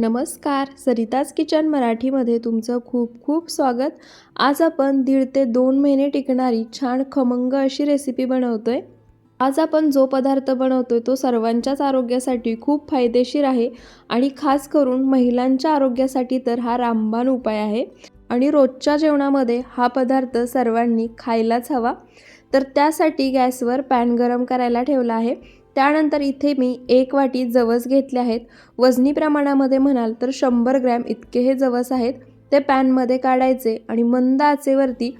नमस्कार. सरिताज किचन मराठीमध्ये तुमचं खूप खूप स्वागत. आज आपण दीड ते दोन महिने टिकणारी छान खमंग अशी रेसिपी बनवतो आहे आज आपण जो पदार्थ बनवतो आहे तो सर्वांच्याच आरोग्यासाठी खूप फायदेशीर आहे आणि खास करून महिलांच्या आरोग्यासाठी तर हा रामबाण उपाय आहे. आणि रोजच्या जेवणामध्ये हा पदार्थ सर्वांनी खायलाच हवा. तर त्यासाठी गॅसवर पॅन गरम करायला ठेवला आहे. त्यानंतर इथे मी एक वाटी जवस घेतले आहेत. वजनी प्रमाणामध्ये म्हणाल तर शंभर ग्रॅम इतके हे जवस आहेत. ते पॅनमध्ये काढायचे आणि मंद आचेवरती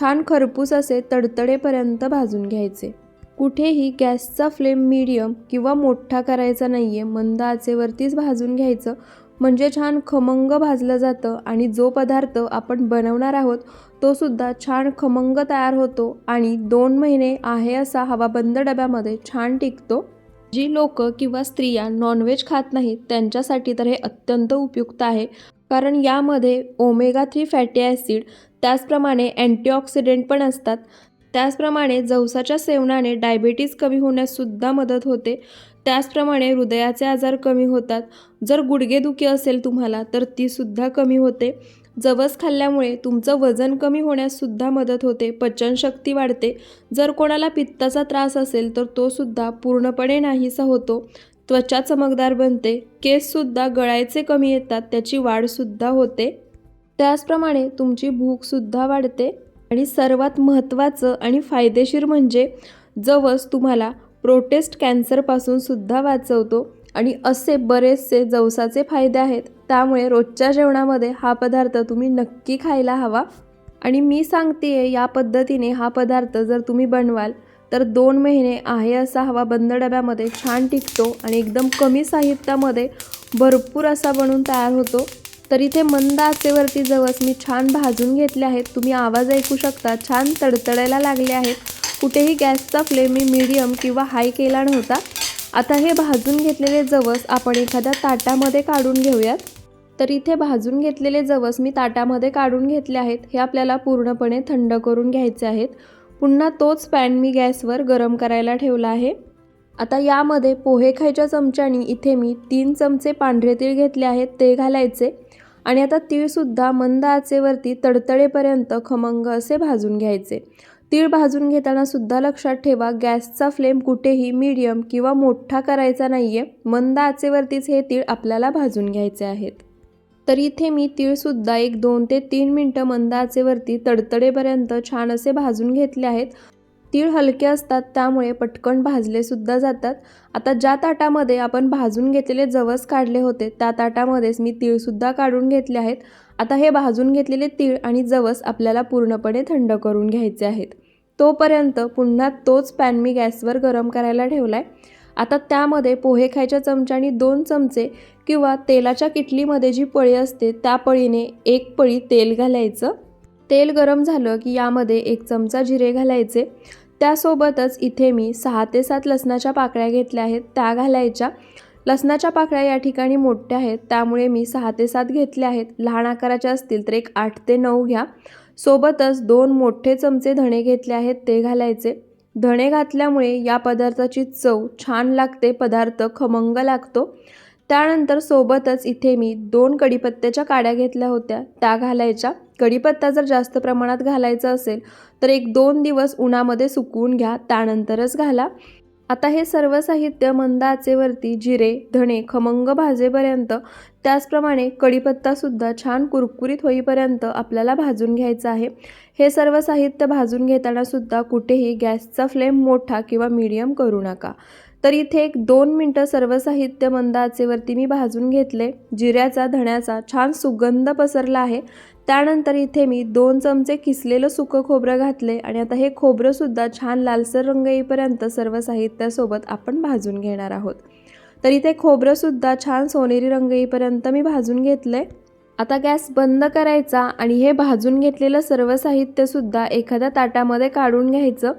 छान खरपूस असे तडतडेपर्यंत भाजून घ्यायचे. कुठेही गॅसचा फ्लेम मीडियम किंवा मोठा करायचा नाही आहे मंद आचेवरतीच भाजून घ्यायचं. म्हणजे छान खमंग भाजलं जातं आणि जो पदार्थ आपण बनवणार आहोत तो सुद्धा छान खमंग तयार होतो आणि दोन महिने आहे असा हवाबंद डब्यामध्ये छान टिकतो. जी लोक किंवा स्त्रिया नॉनव्हेज खात नाहीत त्यांच्यासाठी तर हे अत्यंत उपयुक्त आहे. कारण यामध्ये ओमेगा थ्री फॅटी ॲसिड त्याचप्रमाणे अँटीऑक्सिडेंट पण असतात. त्याचप्रमाणे जवसाच्या सेवनाने डायबेटीज कमी होण्याससुद्धा मदत होते. त्याचप्रमाणे हृदयाचे आजार कमी होतात. जर गुडघेदुखी असेल तुम्हाला तर तीसुद्धा कमी होते. जवस खाल्ल्यामुळे तुमचं वजन कमी होण्याससुद्धा मदत होते. पचनशक्ती वाढते. जर कोणाला पित्ताचा त्रास असेल तर तोसुद्धा पूर्णपणे नाहीसा होतो. त्वचा चमकदार बनते. केससुद्धा गळायचे कमी येतात. त्याची वाढसुद्धा होते. त्याचप्रमाणे तुमची भूकसुद्धा वाढते. आणि सर्वात महत्त्वाचं आणि फायदेशीर म्हणजे जवस तुम्हाला प्रोटेस्ट कॅन्सरपासून सुद्धा वाचवतो आणि असे बरेचसे जवसाचे फायदे आहेत. त्यामुळे रोजच्या जेवणामध्ये हा पदार्थ तुम्ही नक्की खायला हवा. आणि मी सांगते या पद्धतीने हा पदार्थ जर तुम्ही बनवाल तर दोन महिने आहे असा हवा बंद डब्यामध्ये छान टिकतो आणि एकदम कमी साहित्यामध्ये भरपूर असा बनून तयार होतो. तर इथे मंद आचेवरती जवस मी छान भाजून घेतले आहेत. तुम्ही आवाज ऐकू शकता छान तडतडायला लागले आहेत. कुठेही गॅसचा फ्लेम मी मीडियम किंवा हाय केला नव्हता. आता हे भाजून घेतलेले जवस आपण एखाद्या ताटामध्ये काढून घेऊयात. तर इथे भाजून घेतलेले जवस मी ताटामध्ये काढून घेतले आहेत. हे आपल्याला पूर्णपणे थंड करून घ्यायचे आहेत. पुन्हा तोच पॅन मी गॅसवर गरम करायला ठेवला आहे. आता यामध्ये पोहे खायच्या चमच्यानी इथे मी तीन चमचे पांढरे तीळ घेतले आहेत ते घालायचे. आणि आता तीळसुद्धा मंद आचेवरती तडतडेपर्यंत खमंग असे भाजून घ्यायचे. तीळ भाजून घेताना सुद्धा लक्षात ठेवा गॅसचा फ्लेम कुठेही मीडियम किंवा मोठा करायचा नाही आहे मंद आचेवरतीच हे तीळ आपल्याला भाजून घ्यायचे आहेत. तर इथे मी तीळसुद्धा एक दोन ते तीन मिनटं मंद आचेवरती तडतडेपर्यंत छान असे भाजून घेतले आहेत. तीळ हलके असतात त्यामुळे पटकन भाजलेसुद्धा जातात. आता ज्या ताटामध्ये आपण भाजून घेतलेले जवस काढले होते त्या ताटामध्येच मी तीळसुद्धा काढून घेतले आहेत. आता हे भाजून घेतलेले तीळ आणि जवस आपल्याला पूर्णपणे थंड करून घ्यायचे आहेत. तोपर्यंत पुन्हा तोच पॅन मी गॅसवर गरम करायला ठेवला आहे आता त्यामध्ये पोहे खायच्या चमच्यानी दोन चमचे किंवा तेलाच्या किटलीमध्ये जी पळी असते त्या पळीने एक पळी तेल घालायचं. तेल गरम झालं की यामध्ये एक चमचा जिरे घालायचे. त्यासोबतच इथे मी सहा ते सात लसणाच्या पाकळ्या घेतल्या आहेत त्या घालायच्या. लसणाच्या पाकळ्या या ठिकाणी मोठ्या आहेत त्यामुळे मी सहा ते सात घेतल्या आहेत. लहान आकाराच्या असतील तर एक आठ ते नऊ घ्या. सोबतच दोन मोठे चमचे धणे घेतले आहेत ते घालायचे. धणे घातल्यामुळे या पदार्थाची चव छान लागते पदार्थ खमंग लागतो. त्यानंतर सोबतच इथे मी दोन कढीपत्त्याच्या काड्या घेतल्या होत्या त्या घालायच्या. कढीपत्ता जर जास्त प्रमाणात घालायचा असेल तर एक दोन दिवस उन्हामध्ये सुकवून घ्या त्यानंतरच घाला. आता हे सर्व साहित्य मंद आचेवरती जिरे धणे खमंग भाजेपर्यंत त्याचप्रमाणे कढीपत्तासुद्धा छान कुरकुरीत होईपर्यंत आपल्याला भाजून घ्यायचं आहे. हे सर्व साहित्य भाजून घेतानासुद्धा कुठेही गॅसचा फ्लेम मोठा किंवा मीडियम करू नका. तर इथे एक दोन मिनटं सर्व साहित्य मंद आचेवरती मी भाजून घेतले. जिऱ्याचा धण्याचा छान सुगंध पसरला आहे. त्यानंतर इथे मी दोन चमचे किसलेलं सुकं खोबरं घातले आणि आता हे खोबरंसुद्धा छान लालसर रंग येईपर्यंत सर्व साहित्यासोबत आपण भाजून घेणार आहोत. तर इथे खोबरंसुद्धा छान सोनेरी रंग येईपर्यंत मी भाजून घेतलं आहे आता गॅस बंद करायचा आणि हे भाजून घेतलेलं सर्व साहित्यसुद्धा एखाद्या ताटामध्ये काढून घ्यायचं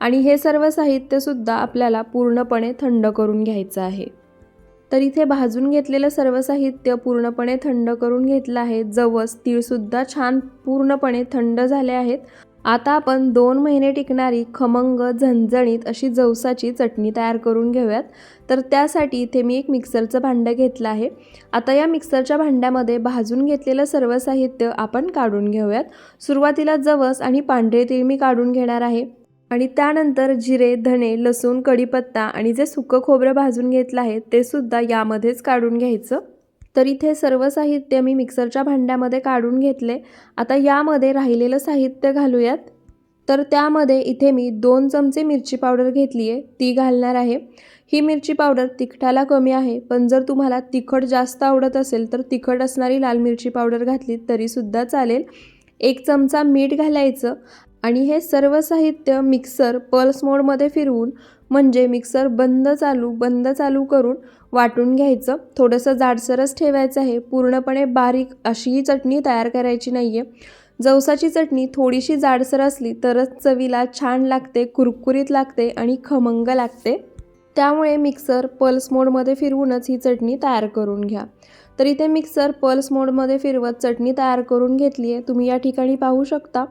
आणि हे सर्व साहित्यसुद्धा आपल्याला पूर्णपणे थंड करून घ्यायचं आहे. तर इथे भाजून घेतलेलं सर्व साहित्य पूर्णपणे थंड करून घेतलं आहे. जवस तीळसुद्धा छान पूर्णपणे थंड झाले आहेत. आता आपण दोन महिने टिकणारी खमंग झणझणीत अशी जवसाची चटणी तयार करून घेऊयात. तर त्यासाठी इथे मी एक मिक्सरचं भांडं घेतलं आहे. आता या मिक्सरच्या भांड्यामध्ये भाजून घेतलेलं सर्व साहित्य आपण काढून घेऊयात. सुरुवातीला जवस आणि पांढरे तीळ मी काढून घेणार आहे. आणि त्यानंतर जिरे धणे लसूण कढीपत्ता आणि जे सुकं खोबरं भाजून घेतलं आहे ते सुद्धा यामध्येच काढून घ्यायचं. तर इथे सर्व साहित्य मी मिक्सरच्या भांड्यामध्ये काढून घेतले. आता यामध्ये राहिलेलं साहित्य घालूयात. तर त्यामध्ये इथे मी दोन चमचे मिरची पावडर घेतली आहे ती घालणार आहे. ही मिरची पावडर तिखटाला कमी आहे पण जर तुम्हाला तिखट जास्त आवडत असेल तर तिखट असणारी लाल मिरची पावडर घातली तरीसुद्धा चालेल. एक चमचा मीठ घालायचं. आणि हे सर्व साहित्य मिक्सर पल्स मोडमध्ये फिरवून म्हणजे मिक्सर बंद चालू बंद चालू करून वाटून घ्यायचं. थोडंसं जाडसरच ठेवायचं आहे. पूर्णपणे बारीक अशी ही चटणी तयार करायची नाही आहे जवसाची चटणी थोडीशी जाडसर असली तरच चवीला छान लागते कुरकुरीत लागते आणि खमंग लागते. त्यामुळे मिक्सर पल्स मोडमध्ये फिरवूनच ही चटणी तयार करून घ्या. तर इथे मिक्सर पल्स मोडमध्ये फिरवत चटणी तयार करून घेतली आहे. तुम्ही या ठिकाणी पाहू शकता.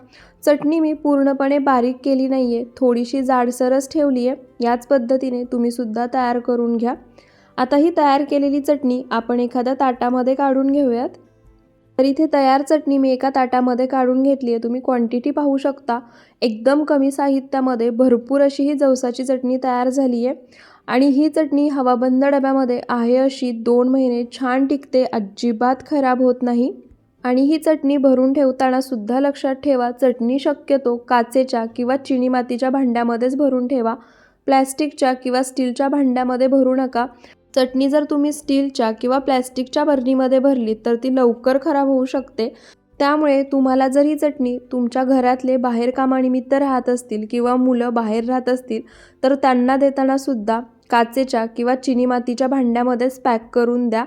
चटणी मी पूर्णपणे बारीक केली नाही आहे थोडीशी जाडसरच ठेवली आहे. याच पद्धतीने तुम्हीसुद्धा तयार करून घ्या. आता ही तयार केलेली चटणी आपण एखाद्या ताटामध्ये काढून घेऊयात. तर इथे तयार चटणी मी एका ताटामध्ये काढून घेतली आहे. तुम्ही क्वांटिटी पाहू शकता. एकदम कमी साहित्यामध्ये भरपूर अशी ही जवसाची चटणी तयार झाली आहे. आणि ही चटणी हवाबंद डब्यामध्ये आहे अशी दोन महिने छान टिकते अजिबात खराब होत नाही. आणि ही चटणी भरून ठेवताना सुद्धा लक्षात ठेवा चटणी शक्यतो काचेच्या किंवा चिनी मातीच्या भांड्यामध्येच भरून ठेवा. प्लॅस्टिकच्या किंवा स्टीलच्या भांड्यामध्ये भरू नका. चटणी जर तुम्ही स्टीलच्या किंवा प्लॅस्टिकच्या बरणीमध्ये भरली तर ती लवकर खराब होऊ शकते. त्यामुळे तुम्हाला जर ही चटणी तुमच्या घरातले बाहेर कामानिमित्त राहत असतील किंवा मुलं बाहेर राहत असतील तर त्यांना देताना सुद्धा काचेच्या किंवा चिनी मातीच्या भांड्यामध्येच पॅक करून द्या.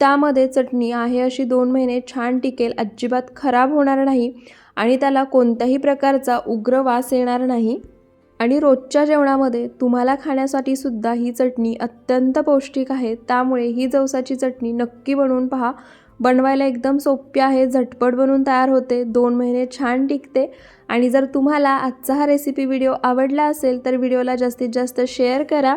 त्यामध्ये चटणी आहे अशी दोन महिने छान टिकेल अजिबात खराब होणार नाही आणि त्याला कोणत्याही प्रकारचा उग्र वास येणार नाही. आणि रोजच्या जेवणामध्ये तुम्हाला खाण्यासाठी सुद्धा ही चटणी अत्यंत पौष्टिक आहे. त्यामुळे ही जवसाची चटणी नक्की बनवून पहा. बनवायला एकदम सोपी आहे झटपट बनवून तयार होते दोन महिने छान टिकते. आणि जर तुम्हाला आजचा हा रेसिपी व्हिडिओ आवडला असेल तर व्हिडिओला जास्तीत जास्त शेअर करा.